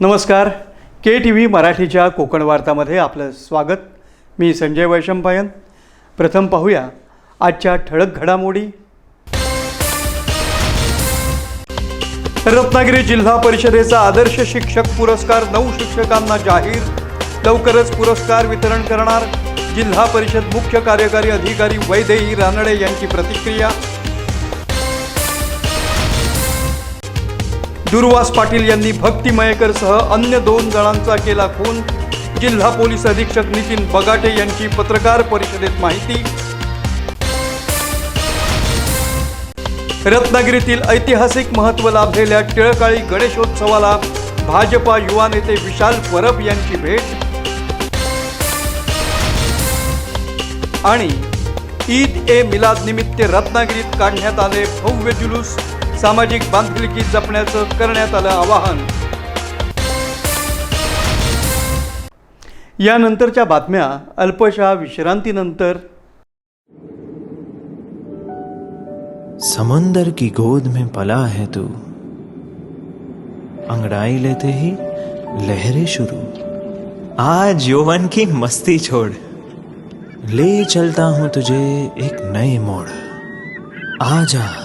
नमस्कार. के T V मराठीच्या कोकण वार्तामध्ये आपलं स्वागत. मी संजय वैशंपायन. प्रथम पाहूया आजच्या ठळक घडामोडी. रत्नागिरी जिल्हा परिषदेचा आदर्श शिक्षक पुरस्कार नऊ शिक्षकांना जाहीर. लवकरच पुरस्कार वितरण करणार जिल्हा परिषद मुख्य कार्यकारी अधिकारी वैदेही रानडे यांची प्रतिक्रिया. दुर्वास पाटील यांनी भक्ती मयेकरसह अन्य दोन जणांचा केला खून. जिल्हा पोलीस अधीक्षक नितीन बगाटे यांची पत्रकार परिषदेत माहिती. रत्नागिरीतील ऐतिहासिक महत्त्व लाभलेल्या टिळकाळी गणेशोत्सवाला भाजपा युवा नेते विशाल परब यांची भेट. आणि ईद ए मिलाद निमित्त रत्नागिरीत काढण्यात आले भव्य जुलूस सामाजिक बांधिलकी जपण्याचं करण्यात आलं आवाहन. यानंतरच्या बातम्या अल्पशा विश्रांतीनंतर. समंदर की गोद में पला है तू। अंगड़ाई लेते ही लहरें शुरू। आज यौवन की मस्ती छोड़। ले चलता हूं तुझे एक नए मोड़। आजा।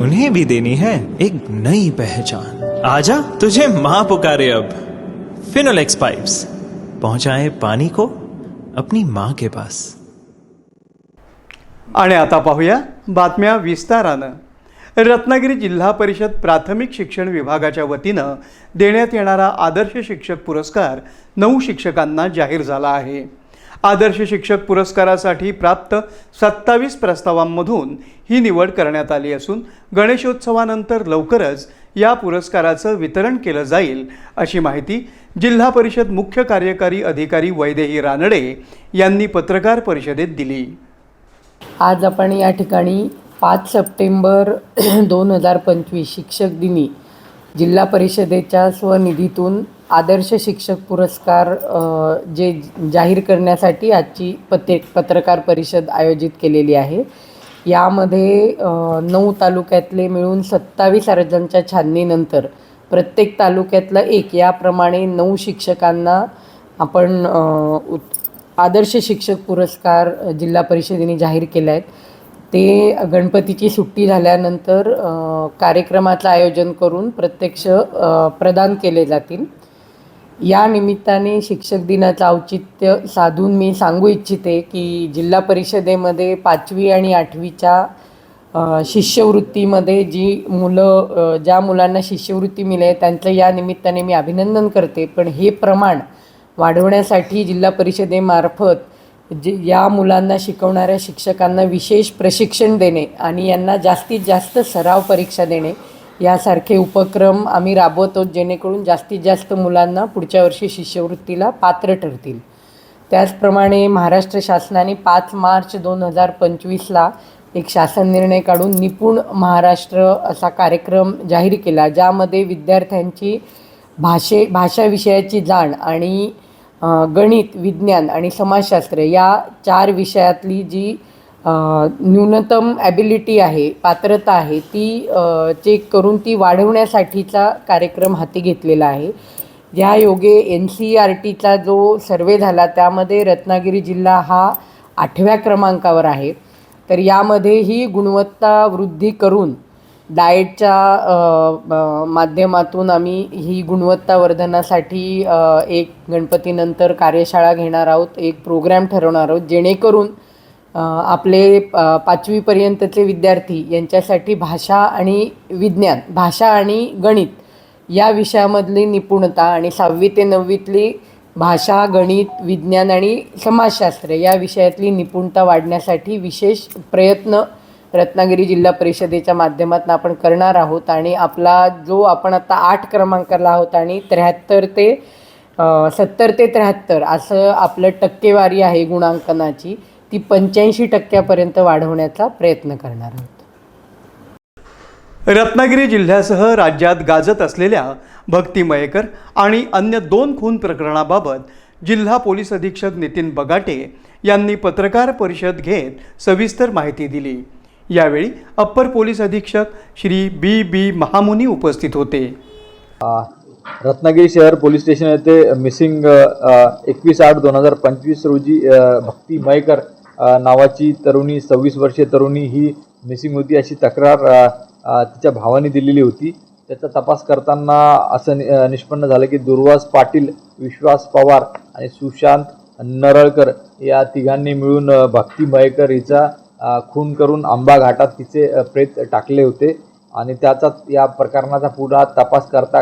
उन्हें भी देनी है एक नई पहचान। आजा तुझे मां पुकारे अब। फिनोलेक्स पाइप्स पहुंचाए पानी को अपनी मां के पास। आणि आता पाहूया बातम्या विस्तारानं. रत्नागिरी जिल्हा परिषद प्राथमिक शिक्षण विभागाच्या वतीनं देण्यात येणारा आदर्श शिक्षक पुरस्कार नऊ शिक्षकांना जाहीर झाला आहे. आदर्श शिक्षक पुरस्कारासाठी प्राप्त सत्तावीस प्रस्तावांमधून ही निवड करण्यात आली असून गणेशोत्सवानंतर लवकरच या पुरस्काराचं वितरण केलं जाईल अशी माहिती जिल्हा परिषद मुख्य कार्यकारी अधिकारी वैदेही रानडे यांनी पत्रकार परिषदेत दिली. आज आपण या ठिकाणी पाच सप्टेंबर दोन हजार पंचवीस शिक्षक दिनी जिल्हा परिषदेच्या स्वनिधीतून आदर्श शिक्षक पुरस्कार जे जाहीर करण्यासाठी आजची पत्रे पत्रकार परिषद आयोजित केलेली आहे. यामध्ये नऊ तालुक्यातले मिळून सत्तावीस अर्जांच्या छाननीनंतर प्रत्येक तालुक्यातलं एक याप्रमाणे नऊ शिक्षकांना आपण आदर्श शिक्षक पुरस्कार जिल्हा परिषदेने जाहीर केले आहेत ते गणपतीची सुट्टी झाल्यानंतर कार्यक्रमाचं आयोजन करून प्रत्यक्ष प्रदान केले जातील. या निमित्ताने शिक्षक दिनाचं औचित्य साधून मी सांगू इच्छिते की जिल्हा परिषदेमध्ये पाचवी आणि आठवीच्या शिष्यवृत्तीमध्ये जी मुलं ज्या मुलांना शिष्यवृत्ती मिळेल त्यांचं या निमित्ताने मी अभिनंदन करते. पण हे प्रमाण वाढवण्यासाठी जिल्हा परिषदेमार्फत जे या मुलांना शिकवणाऱ्या शिक्षकांना विशेष प्रशिक्षण देणे आणि यांना जास्तीत जास्त सराव परीक्षा देणे यासारखे उपक्रम आम्ही राबवतो जेणेकरून जास्तीत जास्त मुलांना पुढच्या वर्षी शिष्यवृत्तीला पात्र ठरतील. त्याचप्रमाणे महाराष्ट्र शासनाने पाच मार्च दोन हजार पंचवीसला एक शासन निर्णय काढून निपुण महाराष्ट्र असा कार्यक्रम जाहीर केला ज्यामध्ये विद्यार्थ्यांची भाषे भाषा विषयाची जाण आणि गणित विज्ञान आणि समाजशास्त्र या चार विषयातली जी न्यूनतम ॲबिलिटी आहे पात्रता आहे ती चेक करून ती वाढवण्यासाठीचा कार्यक्रम हाती घेतलेला आहे. या योगे एन सी आर टीचा जो सर्वे झाला त्यामध्ये रत्नागिरी जिल्हा हा आठव्या क्रमांकावर आहे. तर यामध्ये ही गुणवत्ता वृद्धी करून डाएटच्या माध्यमातून आम्ही ही गुणवत्ता वर्धनासाठी एक गणपतीनंतर कार्यशाळा घेणार आहोत एक प्रोग्रॅम ठरवणार आहोत जेणेकरून आपले पाचवीपर्यंतचे विद्यार्थी यांच्यासाठी भाषा आणि विज्ञान भाषा आणि गणित या विषयामधली निपुणता आणि सहावी ते नववीतली भाषा गणित विज्ञान आणि समाजशास्त्र या विषयातली निपुणता वाढण्यासाठी विशेष प्रयत्न रत्नागिरी जिल्हा परिषदेच्या माध्यमातून आपण करणार आहोत आणि आपला जो आपण आता आठ क्रमांकाला आहोत आणि त्र्याहत्तर ते सत्तर ते त्र्याहत्तर असं आपलं टक्केवारी आहे गुणांकनाची ती पंच्याऐंशी टक्क्यापर्यंत वाढवण्याचा प्रयत्न करणार आहोत. रत्नागिरी जिल्ह्यासह राज्यात गाजत असलेल्या भक्ती मयेकर आणि अन्य दोन खून प्रकरणाबाबत जिल्हा पोलीस अधीक्षक नितीन बगाटे यांनी पत्रकार परिषद घेत सविस्तर माहिती दिली. यावेळी अप्पर पोलीस अधीक्षक श्री बी बी महामुनी उपस्थित होते. रत्नागिरी शहर पोलीस स्टेशन येथे मिसिंग एकवीस आठ दोन हजार पंचवीस रोजी भक्ती मयकर नावाची तरुणी सव्वीस वर्षीय तरुणी ही मिसिंग होती अशी तक्रार तिच्या भावाने दिलेली होती. त्याचा तपास करताना असं निष्पन्न झालं की दुर्वास पाटील विश्वास पवार आणि सुशांत नरळकर या तिघांनी मिळून भक्ती मयेकर हिचा खून करून आंबा घाटात तिचे प्रेत टाकले होते. आणि त्याचा या प्रकरणाचा पुढा तपास करता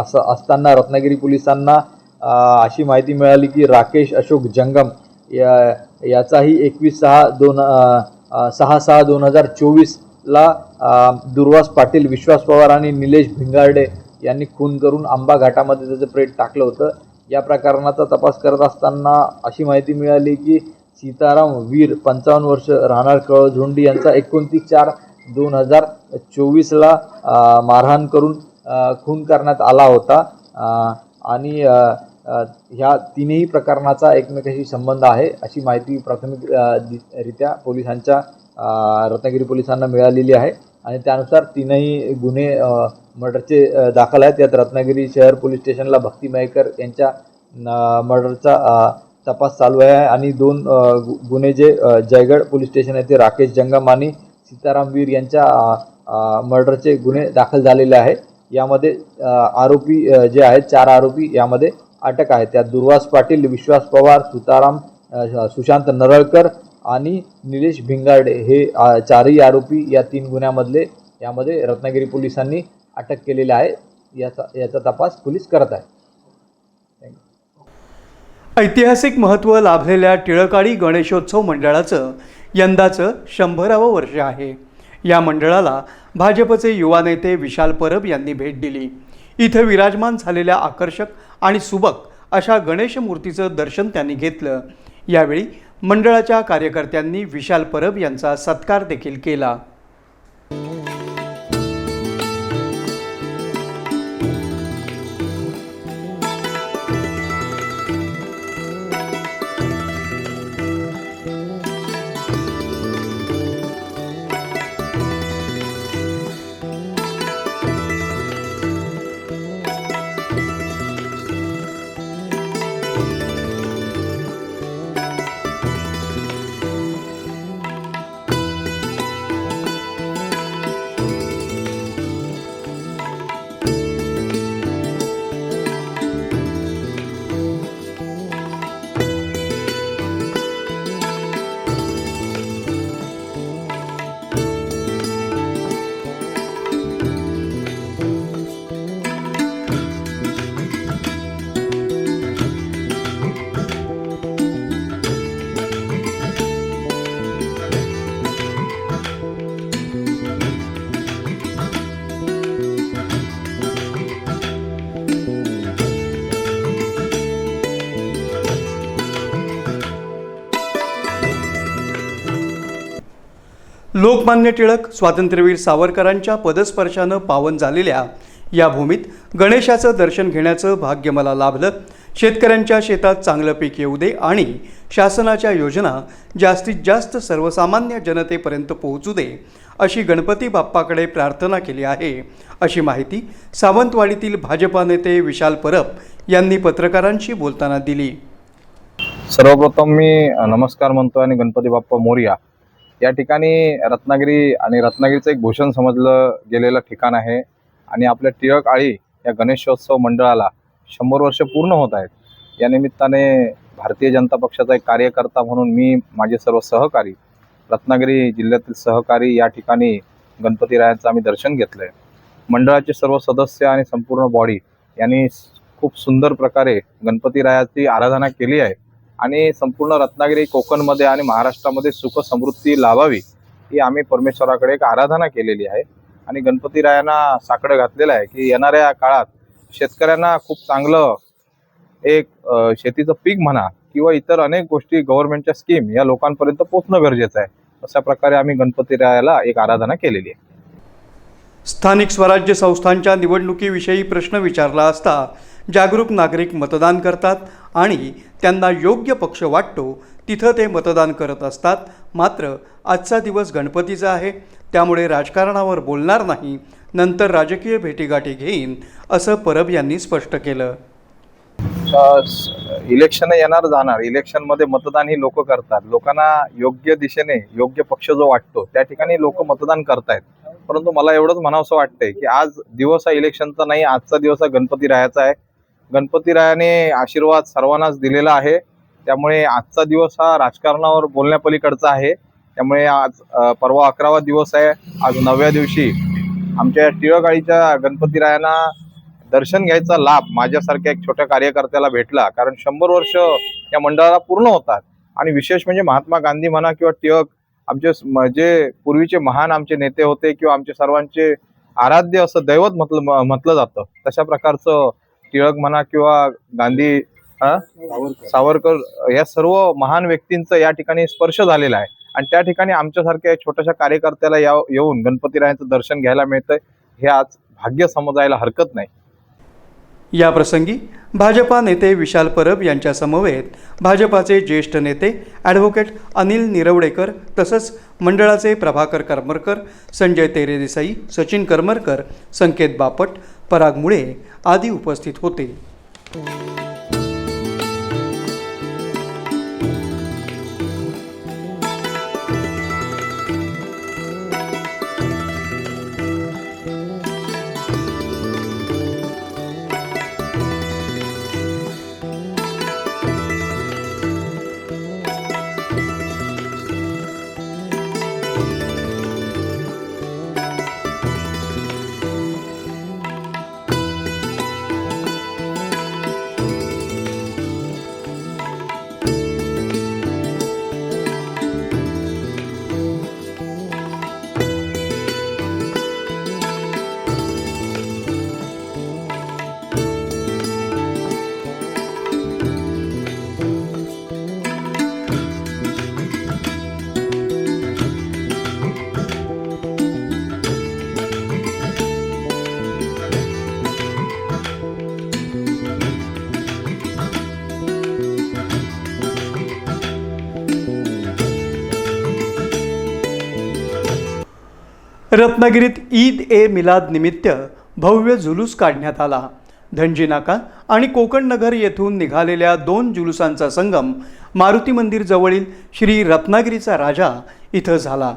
असं असताना रत्नागिरी पोलिसांना अशी माहिती मिळाली की राकेश अशोक जंगम या याचाही एकवीस सहा दोन सहा सहा दोन हजार चोवीसला दुर्वास पाटील विश्वास पवार आणि निलेश भिंगारडे यांनी खून करून आंबा घाटामध्ये त्याचं प्रेत टाकलं होतं. या प्रकरणाचा तपास करत असताना अशी माहिती मिळाली की सीताराम वीर पंचावन्न वर्ष राहणार कळझोंडी यांचा एकोणतीस चार दोन हजार चोवीसला मारहाण करून खून करण्यात आला होता. आणि ह्या तीनही प्रकरणाचा एकमेकाशी संबंध आहे अशी माहिती प्राथमिक दि- रित्या पोलिसांच्या रत्नागिरी पोलिसांना मिळालेली आहे. आणि त्यानुसार तीनही गुन्हे मर्डरचे दाखल आहेत. यात रत्नागिरी शहर पोलीस स्टेशनला भक्ती मयेकर यांच्या न- मर्डरचा तपास चालू आहे. आणि दोन गु- गुन्हे जे जयगड पोलीस स्टेशन येथे राकेश जंगम आणि सीताराम वीर यांच्या मर्डरचे गुन्हे दाखल झालेले आहे. यामध्ये आरोपी जे आहेत चार आरोपी यामध्ये अटक आहे. त्यात दुर्वास पाटील विश्वास पवार सुताराम सुशांत नरळकर आणि निलेश भिंगारडे हे चारही आरोपी या तीन गुन्ह्यामधले यामध्ये रत्नागिरी पोलिसांनी अटक केलेली आहे. याचा याचा तपास पोलीस करत आहे ऐतिहासिक महत्त्व लाभलेल्या टिळकाळी गणेशोत्सव मंडळाचं यंदाचं शंभरावं वर्ष आहे. या मंडळाला भाजपचे युवा नेते विशाल परब यांनी भेट दिली. इथं विराजमान झालेल्या आकर्षक आणि सुबक अशा गणेश मूर्तीचं दर्शन त्यांनी घेतलं. यावेळी मंडळाच्या कार्यकर्त्यांनी विशाल परब यांचा सत्कार देखील केला. लोकमान्य टिळक स्वातंत्र्यवीर सावरकरांच्या पदस्पर्शानं पावन झालेल्या या भूमीत गणेशाचं दर्शन घेण्याचं भाग्य मला लाभलं. शेतकऱ्यांच्या शेतात चांगलं पीक येऊ दे आणि शासनाच्या योजना जास्तीत जास्त सर्वसामान्य जनतेपर्यंत पोहोचू दे अशी गणपती बाप्पाकडे प्रार्थना केली आहे. अशी माहिती सावंतवाडीतील भाजपा नेते विशाल परब यांनी पत्रकारांशी बोलताना दिली. सर्वप्रथम मी नमस्कार म्हणतो आणि गणपती बाप्पा मोर्या या ठिकाणी रत्नागिरी आणि रत्नागिरीचं एक भूषण समजलं गेलेलं ठिकाण आहे. आणि आपल्या टिळक आळी या गणेशोत्सव मंडळाला शंभर वर्ष पूर्ण होत आहेत. या निमित्ताने भारतीय जनता पक्षाचा एक कार्यकर्ता म्हणून मी माझे सर्व सहकारी रत्नागिरी जिल्ह्यातील सहकारी या ठिकाणी गणपतीरायांचं आम्ही दर्शन घेतलं आहे मंडळाचे सर्व सदस्य आणि संपूर्ण बॉडी यांनी खूप सुंदर प्रकारे गणपतीरायाची आराधना केली आहे. आणि संपूर्ण रत्नागिरी कोकणमध्ये आणि महाराष्ट्रामध्ये सुख समृद्धी लाभावी ही आम्ही परमेश्वराकडे एक आराधना केलेली आहे. आणि गणपतीरायांना साकडं घातलेलं आहे की येणाऱ्या काळात शेतकऱ्यांना खूप चांगलं एक शेतीचं पीक म्हणा किंवा इतर अनेक गोष्टी गव्हर्नमेंटच्या स्कीम या लोकांपर्यंत पोहोचणं गरजेचं आहे. अशा प्रकारे आम्ही गणपतीरायाला एक आराधना केलेली आहे. स्थानिक स्वराज्य संस्थांच्या निवडणुकीविषयी प्रश्न विचारला असता जागरूक नागरिक मतदान करतात आणि त्यांना योग्य पक्ष वाटतो तिथं ते मतदान करत असतात. मात्र आजचा दिवस गणपतीचा आहे. त्यामुळे राजकारणावर बोलणार नाही. नंतर राजकीय भेटीगाठी घेईन असं परब यांनी स्पष्ट केलं. इलेक्शन येणार जाणार. इलेक्शनमध्ये मतदान ही लोक करतात. लोकांना योग्य दिशेने योग्य पक्ष जो वाटतो त्या ठिकाणी लोक मतदान करतायत. परंतु मला एवढंच म्हणावंसं वाटतंय की आज दिवस हा इलेक्शनचा नाही आजचा दिवस हा गणपती राहायचा आहे. गणपतीरायाने आशीर्वाद सर्वांनाच दिलेला आहे. त्यामुळे आजचा दिवस हा राजकारणावर बोलण्यापलीकडचा आहे. त्यामुळे आज परवा अकरावा दिवस आहे. आज नवव्या दिवशी आमच्या टिळकाळीच्या गणपतीरायांना दर्शन घ्यायचा लाभ माझ्यासारख्या एक छोट्या कार्यकर्त्याला भेटला. कारण शंभर वर्ष या मंडळाला पूर्ण होतात. आणि विशेष म्हणजे महात्मा गांधी म्हणा किंवा टिळक आमचे जे म्हणजे पूर्वीचे महान आमचे नेते होते किंवा आमचे सर्वांचे आराध्य असं दैवत म्हटलं म- म्हटलं जातं. तशा प्रकारचं टिळक म्हणा किंवा गांधी हा? सावरकर. या सर्व महान व्यक्तींचं या ठिकाणी स्पर्श झालेला आहे. आणि त्या ठिकाणी आमच्यासारख्या छोट्याशा कार्यकर्त्याला या येऊन गणपतीरायांचं दर्शन घ्यायला मिळतंय हे आज भाग्य समजायला हरकत नाही. या प्रसंगी भाजपा नेते विशाल परब यांच्या समवेत भाजपाचे ज्येष्ठ नेते ॲडव्होकेट अनिल निरवडेकर तसंच मंडळाचे प्रभाकर करमरकर संजय तेरेदेसाई सचिन करमरकर संकेत बापट पराग मुळे आदी उपस्थित होते. रत्नागिरीत ईद ए मिलाद निमित्त भव्य जुलूस काढण्यात आला. धनजी नाका आणि कोकण नगर येथून निघालेल्या दोन जुलूसांचा संगम मारुती मंदिर जवळील श्री रत्नागिरीचा राजा इथं झाला.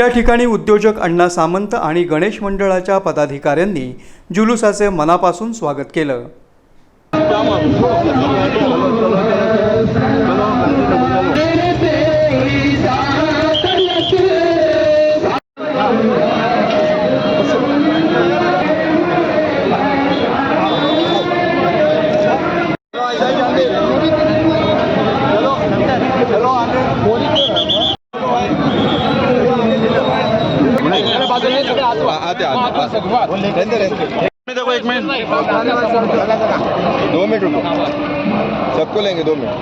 या ठिकाणी उद्योजक अण्णा सामंत आणि गणेश मंडळाच्या पदाधिकाऱ्यांनी जुलूसाचे मनापासून स्वागत केलं. लेंगे दो मिनट।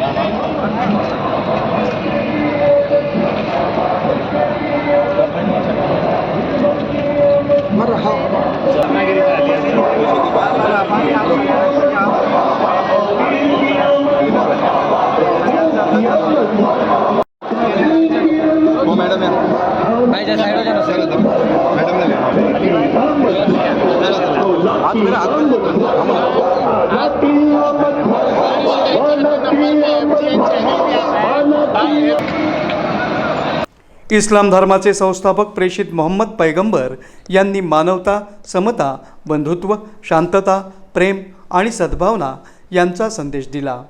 वो मैडम है। भाई जा साइड हो जाना मैडम ने ले हाथ मेरा हाथ इस्लाम धर्माचे संस्थापक प्रेषित मोहम्मद पैगंबर यांनी मानवता समता बंधुत्व शांतता प्रेम आणि सद्भावना यांचा संदेश दिला.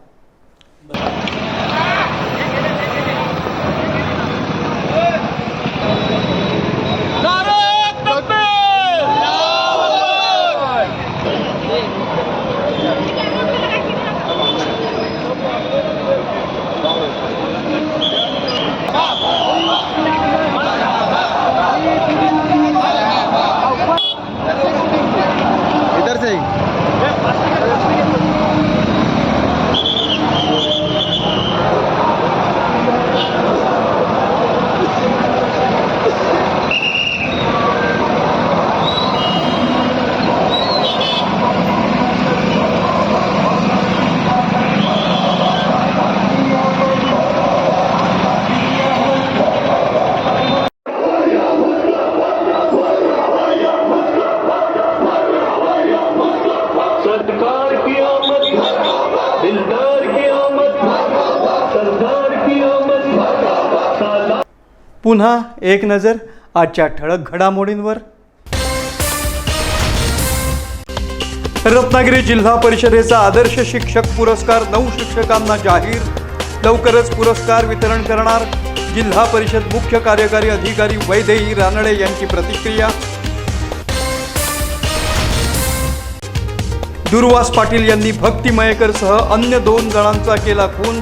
पुन्हा एक नजर आजच्या ठळक घडामोडींवर. रत्नागिरी जिल्हा परिषदेचा आदर्श शिक्षक पुरस्कार नऊ शिक्षकांना जाहीर. लवकरच पुरस्कार वितरण करणार जिल्हा परिषद मुख्य कार्यकारी अधिकारी वैदेही रानडे यांची प्रतिक्रिया. दुर्वास पाटील यांनी भक्ती मयेकरसह अन्य दोन जणांचा केला खून.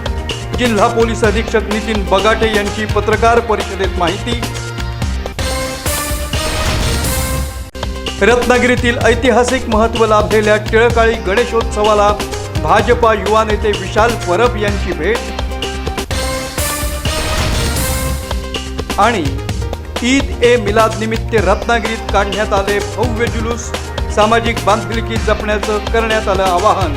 जिल्हा पोलीस अधीक्षक नितीन बगाटे यांची पत्रकार परिषदेत माहिती. रत्नागिरीतील ऐतिहासिक महत्त्व लाभलेल्या टिळकाळी गणेशोत्सवाला भाजपा युवा नेते विशाल परब यांची भेट. आणि ईद ए मिलाद निमित्त रत्नागिरीत काढण्यात आले भव्य जुलूस सामाजिक बांधिलकी जपण्याचं करण्यात आलं आवाहन.